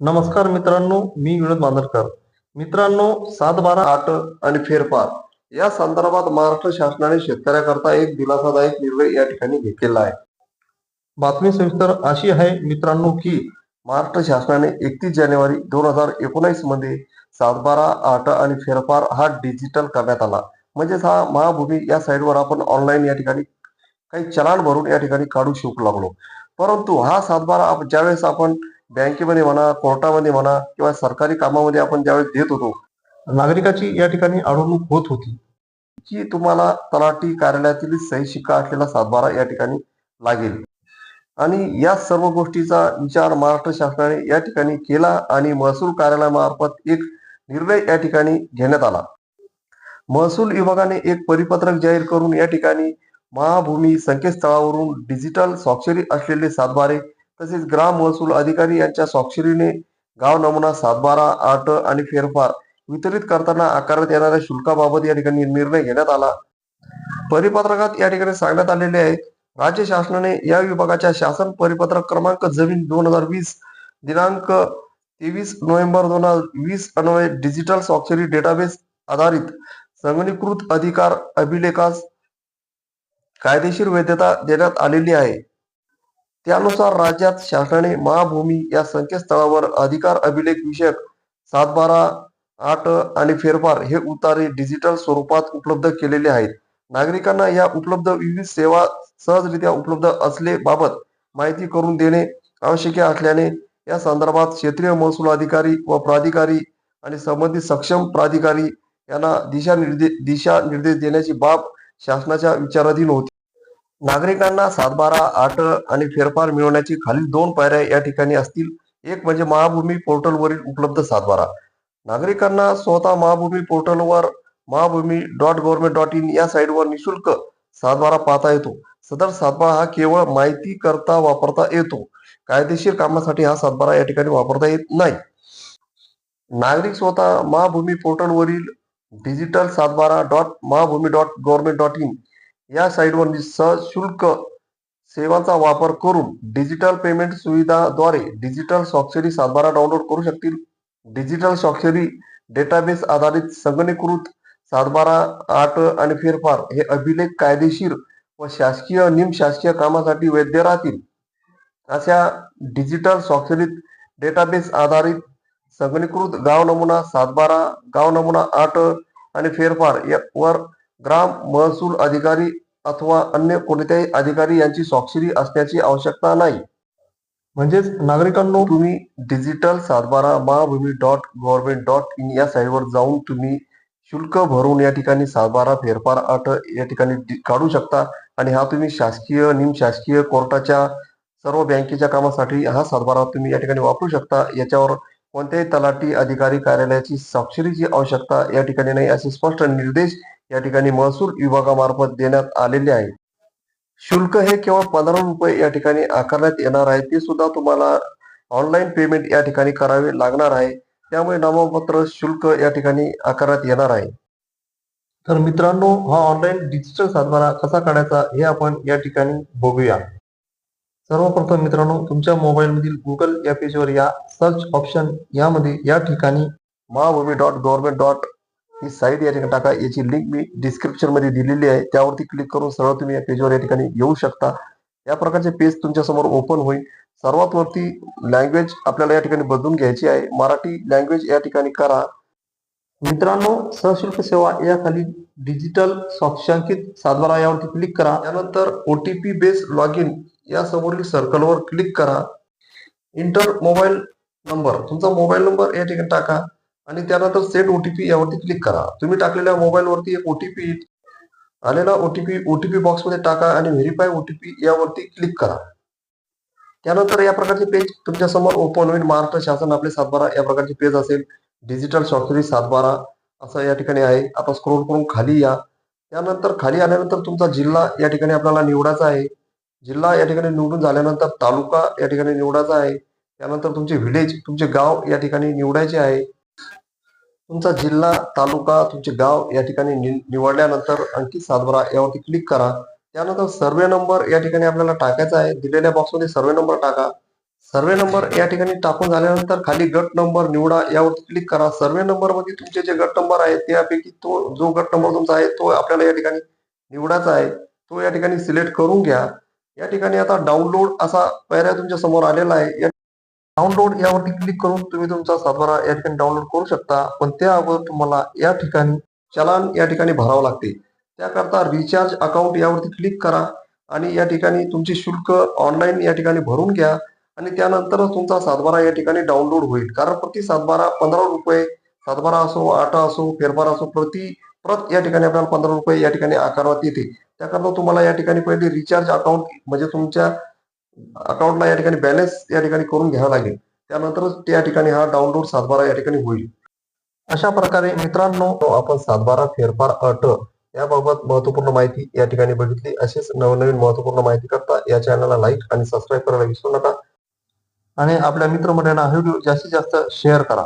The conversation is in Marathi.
नमस्कार मित्रांनो मी विनोद बांदरकर मित्रांनो सात बारा आठ आणि फेरफार या संदर्भात महाराष्ट्र शासनाने शेतकऱ्याकरता एक दिलासादायक निर्णय या ठिकाणी घेतलेला आहे. बातमी सविस्तर अशी आहे मित्रांनो की महाराष्ट्र शासनाने एकतीस जानेवारी दोन हजार एकोणीसमध्ये सात बारा आठ आणि फेरफार हा डिजिटल करण्यात आला. म्हणजेच हा महाभूमी या साईडवर आपण ऑनलाईन या ठिकाणी काही चलान भरून या ठिकाणी काढू शकू लागलो. परंतु हा सातबारा ज्यावेळेस आपण बँकेमध्ये म्हणा कोर्टामध्ये म्हणा किंवा सरकारी कामामध्ये आपण ज्यावेळेस देत होतो नागरिकाची या ठिकाणी अडवणूक होत होती. की तुम्हाला तलाठी कार्यालयातील सही शिक्का असलेला सातबारा या ठिकाणी लागेल. आणि या सर्व गोष्टीचा विचार महाराष्ट्र शासनाने या ठिकाणी केला आणि महसूल कार्यालयामार्फत एक निर्णय या ठिकाणी घेण्यात आला. महसूल विभागाने एक परिपत्रक जाहीर करून या ठिकाणी महाभूमी संकेतस्थळावरून डिजिटल स्वाक्षरी असलेले सातबारे तसेच ग्राम महसूल अधिकारी यांच्या स्वाक्षरीने गाव नमुना सातबारा आठ आणि फेरफार वितरित करताना आकारण्यात येणाऱ्या शुल्काबाबत या ठिकाणी निर्णय घेण्यात आला. परिपत्रकात या ठिकाणी सांगण्यात आलेले आहे राज्य शासनाने या विभागाच्या शासन परिपत्रक क्रमांक जमीन दोन हजार वीस दिनांक तेवीस नोव्हेंबर दोन हजार वीस अन्वये डिजिटल स्वाक्षरी डेटाबेस आधारित संगणीकृत अधिकार अभिलेखास कायदेशीर वैधता देण्यात आलेली आहे. त्यानुसार राज्यात शासनाने महाभूमी या संकेतस्थळावर अधिकार अभिलेख विषयक सातबारा आठ आणि फेरफार हे उतारे डिजिटल स्वरूपात उपलब्ध केलेले आहेत. नागरिकांना या उपलब्ध विविध सेवा सहजरित्या उपलब्ध असले बाबत माहिती करून देणे आवश्यक असल्याने या संदर्भात क्षेत्रीय महसूल अधिकारी व प्राधिकारी आणि संबंधित सक्षम प्राधिकारी यांना दिशा निर्देश दिशा निर्देश देण्याची बाब शासनाच्या विचाराधीन होती. नागरिकांना सातबारा आठ आणि फेरफार मिळवण्याची खालील दोन पायऱ्या या ठिकाणी असतील. एक म्हणजे महाभूमी पोर्टलवरील उपलब्ध सातबारा. नागरिकांना स्वतः महाभूमी पोर्टलवर Mahabhumi dot government dot in या साईटवर निशुल्क सातबारा पाहता येतो. सदर सातबारा हा केवळ माहिती करता वापरता येतो. कायदेशीर कामासाठी हा सातबारा या ठिकाणी वापरता येत नाही. नागरिक स्वतः महाभूमी पोर्टलवरील डिजिटल सातबारा dot Mahabhumi dot government dot in या साईटवर सशुल्क सेवांचा वापर करून डिजिटल पेमेंट सुविधाद्वारे डिजिटल स्वाक्षरी सातबारा डाउनलोड करू शकतील. डिजिटल स्वाक्षरी डेटाबेस आधारित संगणीकृत सातबारा आठ आणि फेरफार हे अभिलेख कायदेशीर व शासकीय निमशासकीय कामासाठी वैध राहतील. अशा डिजिटल स्वाक्षरीत डेटाबेस आधारित संगणीकृत गाव नमुना सातबारा गाव नमुना आठ आणि फेरफार या वर ग्राम महसूल अधिकारी अथवा अन्य कोणत्याही अधिकारी यांची स्वाक्षरी असण्याची आवश्यकता नाही. म्हणजेच नागरिकांनो तुम्ही डिजिटल सातबारा Mahabhumi dot government dot in या साईटवर जाऊन तुम्ही शुल्क भरून या ठिकाणी सातबारा फेरफार आठ या ठिकाणी काढू शकता. आणि हा तुम्ही शासकीय निमशासकीय कोर्टाच्या सर्व बँकेच्या कामासाठी हा सातबारा तुम्ही या ठिकाणी वापरू शकता. याच्यावर कोणत्याही तलाठी अधिकारी कार्यालयाची स्वाक्षरीची आवश्यकता या ठिकाणी नाही असे स्पष्ट निर्देश या ठिकाणी महसूल विभागामार्फत देण्यात आलेले आहे. शुल्क हे केवळ पंधरा रुपये या ठिकाणी आकारण्यात येणार आहे. ते सुद्धा तुम्हाला ऑनलाईन पेमेंट या ठिकाणी करावे लागणार आहे. त्यामुळे नामपत्र शुल्क या ठिकाणी आकारण्यात येणार आहे. तर मित्रांनो हा ऑनलाईन डिजिटल सातबारा कसा काढायचा हे आपण या ठिकाणी बघूया. सर्वप्रथम मित्रांनो तुमच्या मोबाईलमधील गुगल या पेजवर या सर्च ऑप्शन यामध्ये या ठिकाणी महाभूमी डॉट गव्हर्नमेंट डॉट ही साईट या ठिकाणी टाका. याची लिंक मी डिस्क्रिप्शनमध्ये दिलेली आहे. त्यावरती क्लिक करून सरळ तुम्ही या पेजवर या ठिकाणी येऊ शकता. या प्रकारचे पेज तुमच्यासमोर ओपन होईल. सर्वात वरती लँग्वेज आपल्याला या ठिकाणी बदलून घ्यायची आहे. मराठी लँग्वेज या ठिकाणी करा. मित्रांनो सशुल्क सेवा या खाली डिजिटल साक्षांकित सातबारा यावरती क्लिक करा. त्यानंतर ओटीपी बेस लॉग इन या समोरील सर्कलवर क्लिक करा. इंटर मोबाईल नंबर तुमचा मोबाईल नंबर या ठिकाणी टाका. आणि त्यानंतर सेट ओटीपी यावरती क्लिक करा. तुम्ही टाकलेल्या मोबाईलवरती एक ओटीपी आलेला ओटीपी ओटीपी बॉक्समध्ये टाका आणि व्हेरीफाय ओटीपी यावरती क्लिक करा. त्यानंतर या प्रकारचे पेज तुमच्यासमोर ओपन होईल. महाराष्ट्र शासन आपले सातबारा या प्रकारचे पेज असेल. डिजिटल स्वाक्षरी सातबारा असं या ठिकाणी आहे. आता स्क्रोल करून खाली या. त्यानंतर खाली आल्यानंतर तुमचा जिल्हा या ठिकाणी आपल्याला निवडायचा आहे. जिल्हा या ठिकाणी निवडून झाल्यानंतर तालुका या ठिकाणी निवडायचा आहे. त्यानंतर तुमचे व्हिलेज तुमचे गाव या ठिकाणी निवडायचे आहे. तुमचा जिल्हा तालुका तुमचे गाव या ठिकाणी निवडल्यानंतर आणखी सातबारा यावरती क्लिक करा. त्यानंतर सर्वे नंबर या ठिकाणी आपल्याला टाकायचा आहे. दिलेल्या बॉक्समध्ये सर्वे नंबर टाका. सर्वे नंबर या ठिकाणी टाकून झाल्यानंतर खाली गट नंबर निवडा यावरती क्लिक करा. सर्वे नंबरमध्ये तुमचे जे गट नंबर आहे त्यापैकी तो जो गट नंबर तुमचा आहे तो आपल्याला या ठिकाणी निवडायचा आहे. तो या ठिकाणी सिलेक्ट करून घ्या. या ठिकाणी आता डाउनलोड असा पर्याय तुमच्यासमोर आलेला आहे. डाउनलोड यावरती क्लिक करून तुम्ही तुमचा सातबारा या ठिकाणी डाउनलोड करू शकता. पण त्या अगोदर तुम्हाला या ठिकाणी चलान या ठिकाणी भरावं लागते. त्याकरता रिचार्ज अकाउंट यावरती क्लिक करा आणि या ठिकाणी तुमचे शुल्क ऑनलाईन या ठिकाणी भरून घ्या आणि त्यानंतरच तुमचा सातबारा या ठिकाणी डाउनलोड होईल. कारण प्रति सातबारा पंधरा रुपये सातबारा असो आठ असो फेरबारा असो प्रति प्रत या ठिकाणी आपल्याला पंधरा रुपये या ठिकाणी आकारात येते. त्याकरता तुम्हाला या ठिकाणी पहिले रिचार्ज अकाउंट म्हणजे तुमच्या अकाउंटला या ठिकाणी बॅलन्स या ठिकाणी करून घ्यावा लागेल. त्यानंतरच त्या ठिकाणी हा डाउनलोड सातबारा या ठिकाणी होईल. अशा प्रकारे मित्रांनो आपण सातबारा फेरफार अट याबाबत महत्त्वपूर्ण माहिती या ठिकाणी बघितली. अशीच नवनवीन महत्त्वपूर्ण माहिती करता या चॅनलला लाईक आणि सबस्क्राईब करायला विसरू नका. आणि आपल्या मित्रमंडळांना हा व्हिडिओ जास्तीत जास्त शेअर करा.